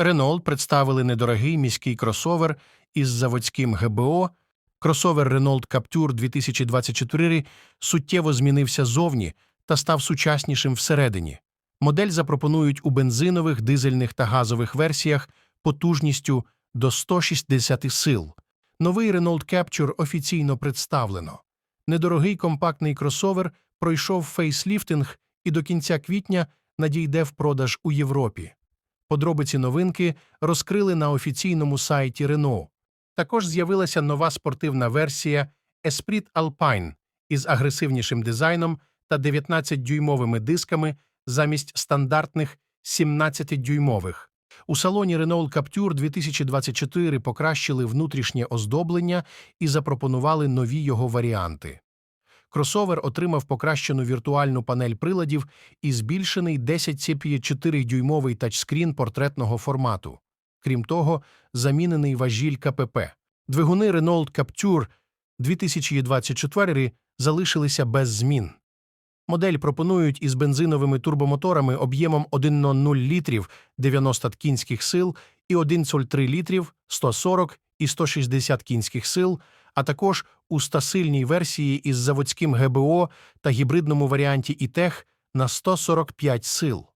Renault представили недорогий міський кросовер із заводським ГБО. Кросовер Renault Captur 2024 суттєво змінився зовні та став сучаснішим всередині. Модель запропонують у бензинових, дизельних та газових версіях потужністю до 160 сил. Новий Renault Captur офіційно представлено. Недорогий компактний кросовер пройшов фейсліфтинг і до кінця квітня надійде в продаж у Європі. Подробиці новинки розкрили на офіційному сайті Renault. Також з'явилася нова спортивна версія Esprit Alpine із агресивнішим дизайном та 19-дюймовими дисками замість стандартних 17-дюймових. У салоні Renault Captur 2024 покращили внутрішнє оздоблення і запропонували нові його варіанти. Кросовер отримав покращену віртуальну панель приладів і збільшений 10,4-дюймовий тачскрін портретного формату. Крім того, замінений важіль КПП. Двигуни Renault Captur 2024 залишилися без змін. Модель пропонують із бензиновими турбомоторами об'ємом 1,0 літрів 90 кінських сил і 1,3 літрів 140 і 160 кінських сил, а також у 100-сильній версії із заводським ГБО та гібридному варіанті ІТЕХ на 145 сил.